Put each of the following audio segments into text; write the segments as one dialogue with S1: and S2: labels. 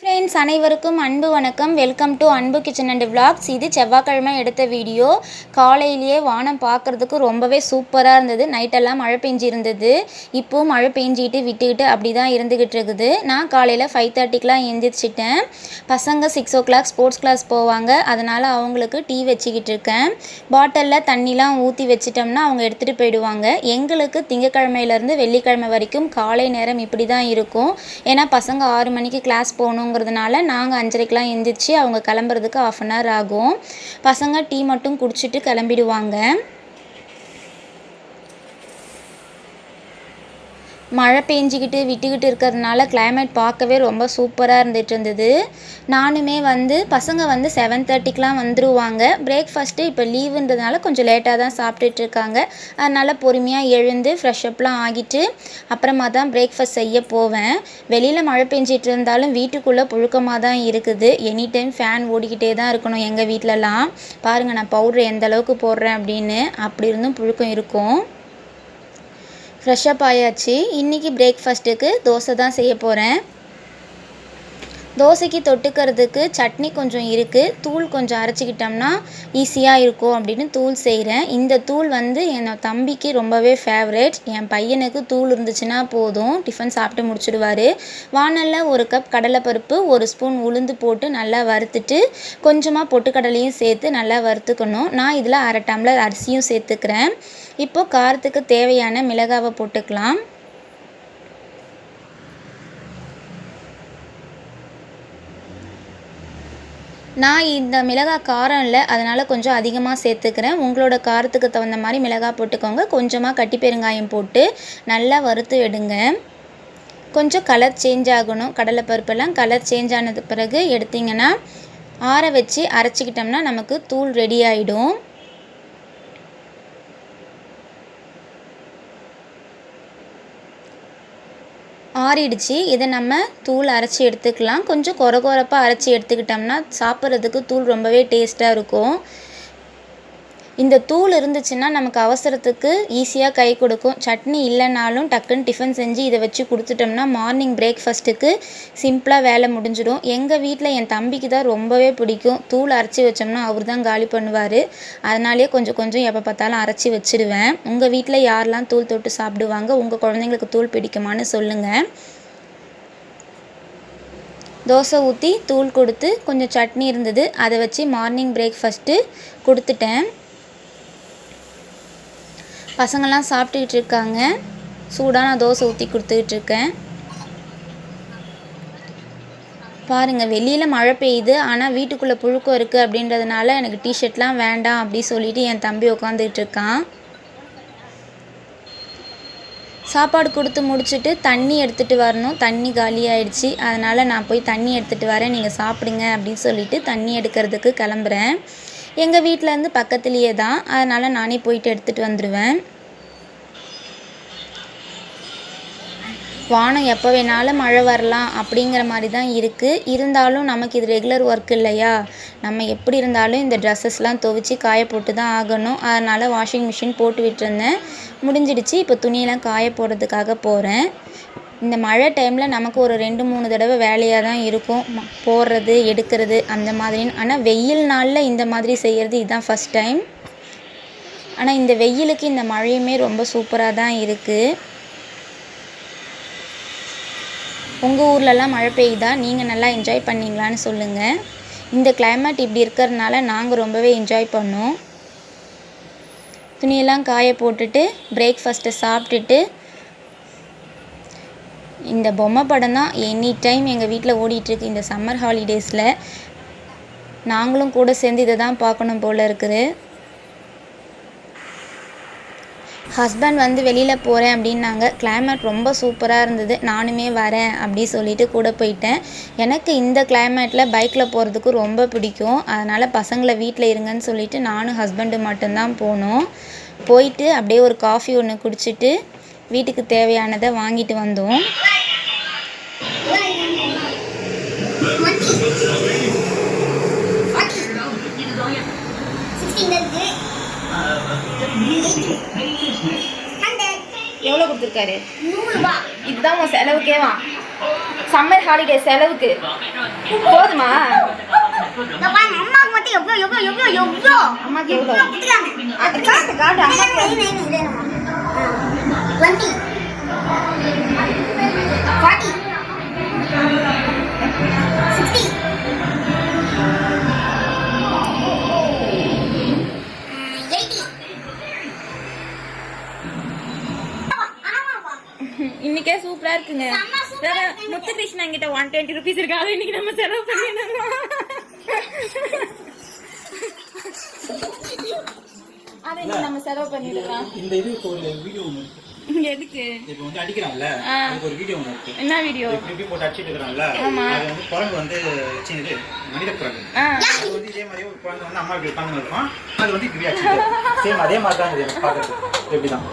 S1: Friends அனைவருக்கும் அன்பு வணக்கம். Welcome to Anbu kitchen and vlogs இது செவ்வாய்க்கிழமை எடுத்த வீடியோ. காலையிலேயே வானம் பார்க்குறதுக்கு ரொம்பவே சூப்பராக இருந்தது. நைட்டெல்லாம் மழை பெஞ்சிருந்தது. இப்போவும் மழை பெஞ்சிட்டு விட்டுக்கிட்டு அப்படி தான் இருந்துக்கிட்டு இருக்குது. நான் காலையில் ஃபைவ் தேர்ட்டிக்கெலாம் எந்திரிச்சிட்டேன். பசங்க six o'clock sports class போவாங்க. அதனால் அவங்களுக்கு டீ வச்சுக்கிட்டு இருக்கேன். பாட்டிலில் தண்ணிலாம் ஊற்றி வச்சிட்டோம்னா அவங்க எடுத்துகிட்டு போயிடுவாங்க. எங்களுக்கு திங்கக்கிழமையிலேருந்து வெள்ளிக்கிழமை வரைக்கும் காலை நேரம் இப்படி தான் இருக்கும். ஏன்னா பசங்க ஆறு மணிக்கு கிளாஸ் போகணுங்கிறதுனால நாங்கள் அஞ்சரைக்கெலாம் எந்திரிச்சு அவங்க கிளம்புறதுக்கு ஆஃப் அன் ஹவர் ஆகும். பசங்க டீ மட்டும் குடிச்சிட்டு கிளம்பிடுவாங்க. மழை பெஞ்சிக்கிட்டு விட்டுக்கிட்டு இருக்கிறதுனால கிளைமேட் பார்க்கவே ரொம்ப சூப்பராக இருந்துகிட்டு இருந்தது நானுமே வந்து பசங்க வந்து செவன் தேர்ட்டிக்கெலாம் வந்துருவாங்க. பிரேக்ஃபாஸ்ட்டு இப்போ லீவுன்றதுனால கொஞ்சம் லேட்டாக தான் சாப்பிட்டுட்டு இருக்காங்க அதனால் பொறுமையாக எழுந்து ஃப்ரெஷ் அப்லாம் ஆகிட்டு அப்புறமா தான் பிரேக்ஃபாஸ்ட் செய்ய போவேன். வெளியில் மழை பெஞ்சிட்டு இருந்தாலும் வீட்டுக்குள்ளே புழுக்கமாக தான் இருக்குது. எனி டைம் ஃபேன் ஓடிக்கிட்டே தான் இருக்கணும் எங்கள் வீட்டிலலாம் பாருங்கள் நான் பவுட்ரு எந்த அளவுக்கு போடுறேன் அப்படின்னு அப்படி இருந்தும் புழுக்கம் இருக்கும். ஃப்ரெஷ்ஷப் ஆயாச்சு. இன்றைக்கி பிரேக்ஃபாஸ்ட்டுக்கு தோசை தான் செய்ய போகிறேன் தோசைக்கு தொட்டுக்கிறதுக்கு சட்னி கொஞ்சம் இருக்குது தூள் கொஞ்சம் அரைச்சிக்கிட்டோம்னா ஈஸியாக இருக்கும் அப்படின்னு தூள் செய்கிறேன் இந்த தூள் வந்து என் தம்பிக்கு ரொம்பவே ஃபேவரேட் என் பையனுக்கு தூள் இருந்துச்சுன்னா போதும். டிஃபன் சாப்பிட்டு முடிச்சுடுவார். வானலில் ஒரு கப் கடலைப்பருப்பு ஒரு ஸ்பூன் உளுந்து போட்டு நல்லா வறுத்துட்டு கொஞ்சமாக பொட்டுக்கடலையும் சேர்த்து நல்லா வறுத்துக்கணும். நான் இதில் அரை டம்ளர் அரிசியும் சேர்த்துக்கிறேன். இப்போது காரத்துக்கு தேவையான மிளகாவை போட்டுக்கலாம். நான் இந்த மிளகாய் காரம் இல்லை அதனால் கொஞ்சம் அதிகமாக சேர்த்துக்கிறேன். உங்களோட காரத்துக்கு தகுந்த மாதிரி மிளகாய் போட்டுக்கோங்க. கொஞ்சமாக கட்டி பெருங்காயம் போட்டு நல்லா வறுத்து எடுங்க. கொஞ்சம் கலர் சேஞ்ச் ஆகணும். கடலைப்பருப்பெல்லாம் கலர் சேஞ்ச் ஆனது பிறகு எடுத்திங்கன்னா ஆற வச்சு அரைச்சிக்கிட்டோம்னா நமக்கு தூள் ரெடி ஆகிடும் ஆறிடுச்சு இதை நம்ம தூள் அரைச்சி எடுத்துக்கலாம். கொஞ்சம் கொர கொரப்பாக அரைச்சி எடுத்துக்கிட்டோம்னா சாப்பிட்றதுக்கு தூள் ரொம்பவே டேஸ்ட்டாக இருக்கும். இந்த தூள் இருந்துச்சுன்னா நமக்கு அவசரத்துக்கு ஈஸியாக கை கொடுக்கும். சட்னி இல்லைனாலும் டக்குன்னு டிஃபன் செஞ்சு இதை வச்சு கொடுத்துட்டோம்னா மார்னிங் பிரேக்ஃபாஸ்ட்டுக்கு சிம்பிளாக வேலை முடிஞ்சிடும். எங்கள் வீட்டில் என் தம்பிக்கு தான் ரொம்பவே பிடிக்கும். தூள் அரைச்சி வச்சோம்னா அவர் தான் காலி பண்ணுவார். அதனாலே கொஞ்சம் கொஞ்சம் எப்போ பார்த்தாலும் அரைச்சி வச்சிடுவேன் உங்கள் வீட்டில் யாரெல்லாம் தூள் தொட்டு சாப்பிடுவாங்க? உங்கள் குழந்தைங்களுக்கு தூள் பிடிக்குமான்னு சொல்லுங்கள் தோசை ஊற்றி தூள் கொடுத்து கொஞ்சம் சட்னி இருந்தது. அதை வச்சு மார்னிங் பிரேக்ஃபாஸ்ட்டு கொடுத்துட்டேன். பசங்கள்லாம் சாப்பிட்டுக்கிட்டு இருக்காங்க சூடாக தோசை ஊற்றி கொடுத்துக்கிட்டு இருக்கேன் பாருங்கள் வெளியில் மழை பெய்யுது. ஆனால் வீட்டுக்குள்ளே புழுக்கம் இருக்குது அப்படின்றதுனால எனக்கு டிஷர்ட்லாம் வேண்டாம் அப்படி சொல்லிட்டு என் தம்பி உட்காந்துக்கிட்டு இருக்கான் சாப்பாடு கொடுத்து முடிச்சுட்டு தண்ணி எடுத்துகிட்டு வரணும். தண்ணி காலி ஆயிடுச்சு. அதனால் நான் போய் தண்ணி எடுத்துகிட்டு வரேன். நீங்கள் சாப்பிடுங்க அப்படின்னு சொல்லிட்டு தண்ணி எடுக்கிறதுக்கு கிளம்புறேன். எங்கள் வீட்டிலேருந்து பக்கத்துலேயே தான். அதனால் நானே போயிட்டு எடுத்துகிட்டு வந்துடுவேன் வானம் எப்போ வேணாலும் மழை வரலாம் அப்படிங்கிற மாதிரி தான் இருக்குது இருந்தாலும் நமக்கு இது ரெகுலர் ஒர்க் இல்லையா? நம்ம எப்படி இருந்தாலும் இந்த ட்ரெஸ்ஸஸ்லாம் துவைச்சி காய போட்டு தான் ஆகணும். அதனால் வாஷிங் மிஷின் போட்டு விட்டுருந்தேன். முடிஞ்சிடுச்சு. இப்போ துணியெல்லாம் காய போடுறதுக்காக போகிறேன் இந்த மழை டைமில் நமக்கு ஒரு ரெண்டு மூணு தடவை வேலையாக தான் இருக்கும். போடுறது எடுக்கிறது அந்த மாதிரின்னு. ஆனால் வெயில் நாளில் இந்த மாதிரி செய்கிறது இதுதான் ஃபஸ்ட் டைம் ஆனால் இந்த வெயிலுக்கு இந்த மழையுமே ரொம்ப சூப்பராக தான் இருக்குது உங்கள் ஊர்லலாம் மழை பெய்யுதா? நீங்கள் நல்லா என்ஜாய் பண்ணீங்களான்னு சொல்லுங்கள் இந்த கிளைமேட் இப்படி இருக்கிறதுனால நாங்கள் ரொம்பவே என்ஜாய் பண்ணோம். துணியெல்லாம் காய போட்டுட்டு பிரேக்ஃபாஸ்ட்டை சாப்பிட்டுட்டு இந்த பொம்மை படம் தான் எனி டைம் எங்கள் வீட்டில் ஓடிட்டுருக்கு இந்த சம்மர் ஹாலிடேஸில் நாங்களும் கூட சேர்ந்து இதை தான் பார்க்கணும் போல் இருக்குது. ஹஸ்பண்ட் வந்து வெளியில் போகிறேன் அப்படின்னாங்க. கிளைமேட் ரொம்ப சூப்பராக இருந்தது. நானுமே வரேன் அப்படி சொல்லிட்டு கூட போயிட்டேன். எனக்கு இந்த கிளைமேட்டில் பைக்கில் போகிறதுக்கு ரொம்ப பிடிக்கும். அதனால் பசங்களை வீட்டில் இருங்கன்னு சொல்லிட்டு நானும் ஹஸ்பண்டு மட்டும்தான் போனோம். போயிட்டு அப்படியே ஒரு காஃபி ஒன்று குடிச்சிட்டு வீட்டுக்கு தேவையானதை வாங்கிட்டு வந்தோம். எவ்வளோ கொடுத்துருக்காரு? இதுதான் உன் செலவுக்கே வா சம்மர் ஹாலிடே செலவுக்கு. போதுமா? அம்மாக்கு எவ்வளோ அது காட்டு காட்டு அம்மாக்கு இன்னைக்கே சூப்பரா இருக்குங்க.
S2: செம்ம சூப்பரா
S1: வேற
S2: இருக்குங்க.
S1: முத்து கிருஷ்ணா கிட்ட ஒன் டுவெண்ட்டி ருபீஸ் இருக்கு அதை இன்னைக்கு நம்ம செலவு பண்ணிடணும்? அதை இன்னைக்கு நம்ம செலவு பண்ணிடலாம்.
S3: இந்த இது ஒரு வீடியோ
S1: எதுக்கு?
S3: இப்போ வந்து அடிக்கிறான்ல. அதுக்கு ஒரு வீடியோ ஒன்று இருக்கு.
S1: என்ன வீடியோ
S3: இப்படி போட்டு அடிச்சிட்டு இருக்கிறான்ல
S1: ஆமா.
S3: அது வந்து குரங்கு வந்து சி, இது மனித குரங்கு.
S1: ஆ.
S3: அது வந்து இதே மாதிரியே ஒரு குரங்கு வந்து அம்மா இப்படி உட்காந்து இருக்கும் அது வந்து இப்படி அடிச்சிட்டு சேம் அதே மாதிரி தான் இது எனக்கு பார்க்கறது எப்படி தான்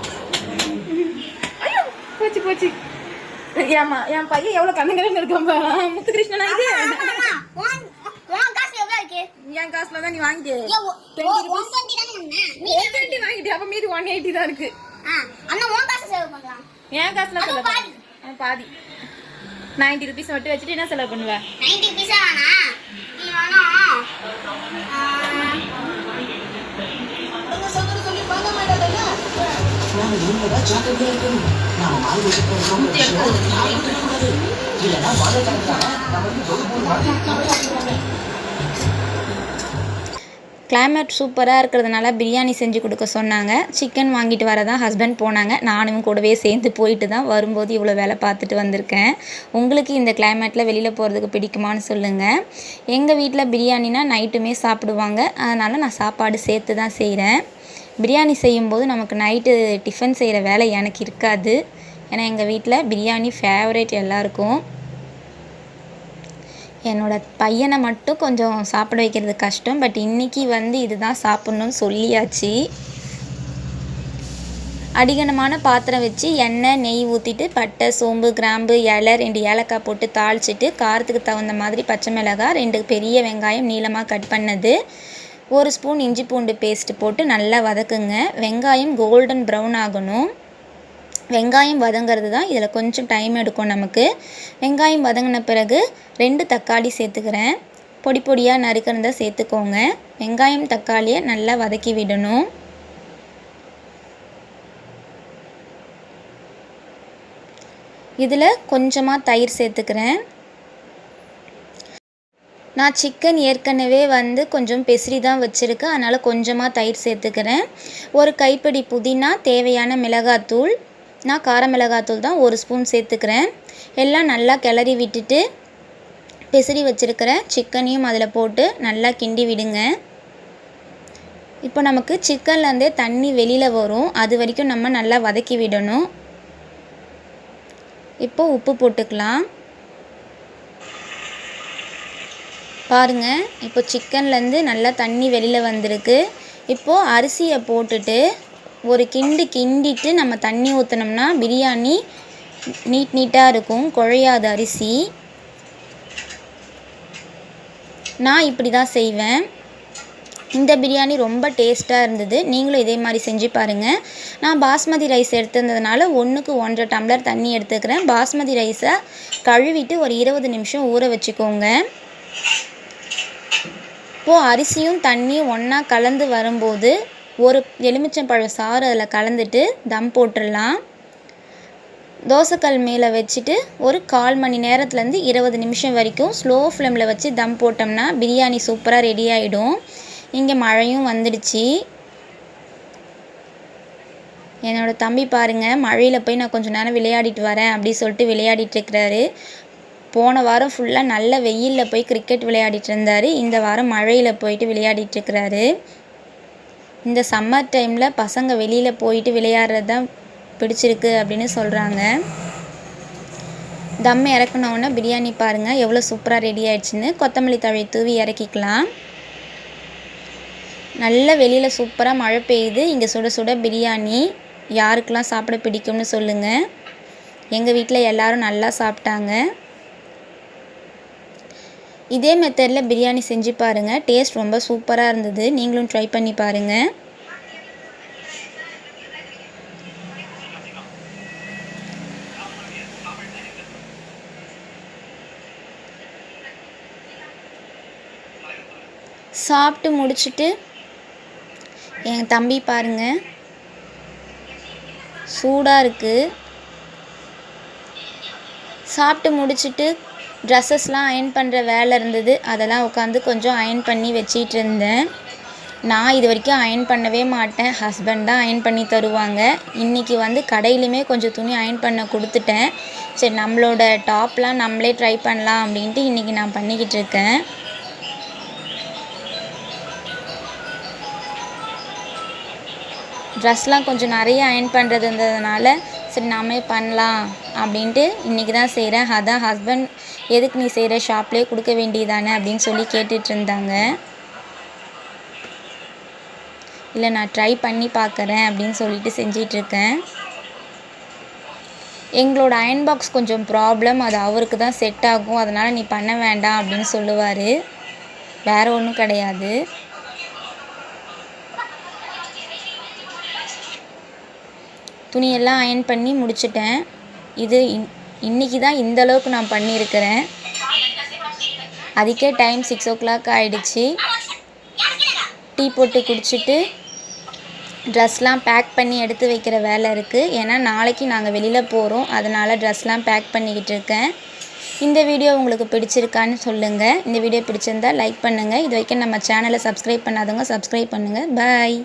S1: போச்சு போச்சு. ஏமா என் பையன் எவ்வளவு கண்ணங்கரன்னு இருக்கான் பாரு. முத்து கிருஷ்ணனா இது? என் காசுல தான் நீ
S2: டுவெண்ட்டி
S1: வாங்கிட்டு அப்ப மீதி ஒன் எயிட்டி தான் இருக்கு.
S2: ஆ அண்ணா உன் காசு செலவு பண்ணலாம்
S1: என் காசுல செலவு
S2: பாதி.
S1: பண்ணு. ஆ, பாதி. நைன்டி ருபீஸ் மட்டும் வச்சுட்டு என்ன செலவு பண்ணுவ?
S2: நைன்டி பீஸா வேணா நீ வேணா
S1: கிளைமேட் சூப்பராக இருக்கிறதுனால பிரியாணி செஞ்சு கொடுக்க சொன்னாங்க. சிக்கன் வாங்கிட்டு வர தான் ஹஸ்பண்ட் போனாங்க. நானும் கூடவே சேர்ந்து போயிட்டு தான் வரும்போது இவ்வளோ வேலை பார்த்துட்டு வந்திருக்கேன். உங்களுக்கு இந்த கிளைமேட்டில் வெளியில் போகிறதுக்கு பிடிக்குமான்னு சொல்லுங்கள் எங்கள் வீட்டில் பிரியாணினா நைட்டுமே சாப்பிடுவாங்க. அதனால் நான் சாப்பாடு சேர்த்து தான் செய்கிறேன் பிரியாணி செய்யும்போது நமக்கு நைட்டு டிஃபன் செய்கிற வேலை எனக்கு இருக்காது. ஏன்னா எங்கள் வீட்டில் பிரியாணி ஃபேவரேட் எல்லாருக்கும். என்னோட பையனை மட்டும் கொஞ்சம் சாப்பிட வைக்கிறது கஷ்டம். பட் இன்றைக்கி வந்து இதுதான் சாப்பிட்ணுன்னு சொல்லியாச்சு. அடிகனமான பாத்திரம் வச்சு எண்ணெய் நெய் ஊற்றிட்டு பட்டை சோம்பு கிராம்பு இலை ரெண்டு ஏலக்காய் போட்டு தாளிச்சிட்டு காரத்துக்கு தகுந்த மாதிரி பச்சை மிளகாய் ரெண்டு பெரிய வெங்காயம் நீளமாக கட் பண்ணது. ஒரு ஸ்பூன் இஞ்சி பூண்டு பேஸ்ட்டு போட்டு நல்லா வதக்குங்க. வெங்காயம் கோல்டன் ப்ரௌன் ஆகணும். வெங்காயம் வதங்கிறது தான் இதில் கொஞ்சம் டைம் எடுக்கும் நமக்கு. வெங்காயம் வதங்கின பிறகு ரெண்டு தக்காளி சேர்த்துக்கிறேன். பொடி பொடியாக நறுக்கிறத சேர்த்துக்கோங்க. வெங்காயம் தக்காளியை நல்லா வதக்கி விடணும். இதில் கொஞ்சமாக தயிர் சேர்த்துக்கிறேன். நான் சிக்கன் ஏற்கனவே வந்து கொஞ்சம் பெசரி தான் வச்சுருக்கேன் அதனால் கொஞ்சமாக தயிர் சேர்த்துக்கிறேன். ஒரு கைப்பிடி புதினா தேவையான மிளகாத்தூள். நான் கார மிளகாத்தூள் தான் ஒரு ஸ்பூன் சேர்த்துக்கிறேன். எல்லாம் நல்லா கிளறி விட்டுட்டு பெசரி வச்சுருக்கிற சிக்கனையும் அதில் போட்டு நல்லா கிண்டி விடுங்க. இப்போ நமக்கு சிக்கன்லேருந்தே தண்ணி வெளியில் வரும். அது வரைக்கும் நம்ம நல்லா வதக்கி விடணும். இப்போ உப்பு போட்டுக்கலாம். பாருங்க இப்போ சிக்கன்லேருந்து நல்லா தண்ணி வெளியில் வந்திருக்கு. இப்போது அரிசியை போட்டுட்டு ஒரு கிண்டு கிண்டிட்டு நம்ம தண்ணி ஊற்றினோம்னா பிரியாணி நீட் நீட்டாக இருக்கும் குழையாது அரிசி. நான் இப்படி தான் செய்வேன். இந்த பிரியாணி ரொம்ப டேஸ்ட்டாக இருந்தது. நீங்களும் இதே மாதிரி செஞ்சு பாருங்கள் நான் பாஸ்மதி ரைஸ் எடுத்திருந்ததுனால ஒன்றுக்கு ஒன்றரை டம்ளர் தண்ணி எடுத்துக்கிறேன். பாஸ்மதி ரைஸை கழுவிட்டு ஒரு இருபது நிமிஷம் ஊற வச்சுக்கோங்க. இப்போது அரிசியும் தண்ணியும் ஒன்றா கலந்து வரும்போது ஒரு எலுமிச்சம்பழம் சாறு அதில் கலந்துட்டு தம் போட்டுடலாம். தோசைக்கல் மேலே வச்சுட்டு ஒரு கால் மணி நேரத்துலேருந்து இருபது நிமிஷம் வரைக்கும் ஸ்லோ ஃப்ளேமில் வச்சு தம் போட்டோம்னா பிரியாணி சூப்பராக ரெடி ஆகிடும் இங்கே மழையும் வந்துடுச்சு. என்னோட தம்பி பாருங்க மழையில் போய் நான் கொஞ்ச நேரம் விளையாடிட்டு வரேன் அப்படி சொல்லிட்டு விளையாடிட்டு இருக்கிறாரு. போன வாரம் ஃபுல்லாக நல்ல வெயிலில் போய் கிரிக்கெட் விளையாடிட்டு இருந்தார் இந்த வாரம் மழையில் போயிட்டு விளையாடிட்டு இருக்கிறாரு இந்த சம்மர் டைமில் பசங்க வெளியில் போயிட்டு விளையாடுறது தான் பிடிச்சிருக்கு அப்படின்னு சொல்கிறாங்க தம் இறக்குனோடனே பிரியாணி பாருங்கள் எவ்வளோ சூப்பராக ரெடி ஆயிடுச்சுன்னு. கொத்தமல்லி தழை தூவி இறக்கிக்கலாம். நல்ல வெளியில் சூப்பராக மழை பெய்யுது. இங்கே சுட சுட பிரியாணி யாருக்கெல்லாம் சாப்பிட பிடிக்கும்னு சொல்லுங்கள் எங்கள் வீட்டில் எல்லோரும் நல்லா சாப்பிட்டாங்க. இதே மெத்தடில் பிரியாணி செஞ்சு பாருங்கள் டேஸ்ட் ரொம்ப சூப்பராக இருந்தது. நீங்களும் ட்ரை பண்ணி பாருங்கள் சாப்பிட்டு முடிச்சுட்டு என் தம்பி பாருங்கள் சூடாக இருக்குது சாப்பிட்டு முடிச்சுட்டு ட்ரெஸ்ஸஸ்லாம் அயன் பண்ணுற வேலை இருந்தது. அதெல்லாம் உட்காந்து கொஞ்சம் அயன் பண்ணி வச்சிட்டு இருந்தேன். நான் இது வரைக்கும் அயன் பண்ணவே மாட்டேன். ஹஸ்பண்ட் தான் அயன் பண்ணி தருவாங்க. இன்றைக்கி வந்து கடையிலுமே கொஞ்சம் துணி அயன் பண்ண கொடுத்துட்டேன். சரி நம்மளோட டாப்லாம் நம்மளே ட்ரை பண்ணலாம் அப்படின்ட்டு இன்றைக்கி நான் பண்ணிக்கிட்டு இருக்கேன். ட்ரெஸ்லாம் கொஞ்சம் நிறைய அயன் பண்ணுறது இருந்ததுனால சரி நாமே பண்ணலாம் அப்படின்ட்டு இன்றைக்கி தான் செய்கிறேன் அதான் ஹஸ்பண்ட் எதுக்கு நீ செய்கிற ஷாப்லேயே கொடுக்க வேண்டியதானே அப்படின்னு சொல்லி கேட்டுட்டு இருந்தாங்க இல்லை நான் ட்ரை பண்ணி பார்க்குறேன் அப்படின்னு சொல்லிட்டு செஞ்சிட்ருக்கேன். எங்களோட அயன் பாக்ஸ் கொஞ்சம் ப்ராப்ளம் அது அவருக்கு தான் செட் ஆகும். அதனால் நீ பண்ண வேண்டாம் அப்படின்னு சொல்லுவார். வேறு ஒன்றும் கிடையாது. துணியெல்லாம் அயன் பண்ணி முடிச்சிட்டேன். இது இன் இன்றைக்கி தான் இந்த அளவுக்கு நான் பண்ணியிருக்கிறேன். அதுக்கே டைம் சிக்ஸ் ஓ கிளாக் ஆகிடுச்சு டீ போட்டு குடிச்சிட்டு ட்ரெஸ்லாம் பேக் பண்ணி எடுத்து வைக்கிற வேலை இருக்குது ஏன்னா நாளைக்கு நாங்கள் வெளியில் போகிறோம் அதனால் ட்ரெஸ்லாம் பேக் பண்ணிக்கிட்டு இருக்கேன். இந்த வீடியோ உங்களுக்கு பிடிச்சிருக்கான்னு சொல்லுங்கள் இந்த வீடியோ பிடிச்சிருந்தா லைக் பண்ணுங்கள் இது வரைக்கும் நம்ம சேனலை சப்ஸ்கிரைப் பண்ணாதவங்க சப்ஸ்கிரைப் பண்ணுங்கள் பாய்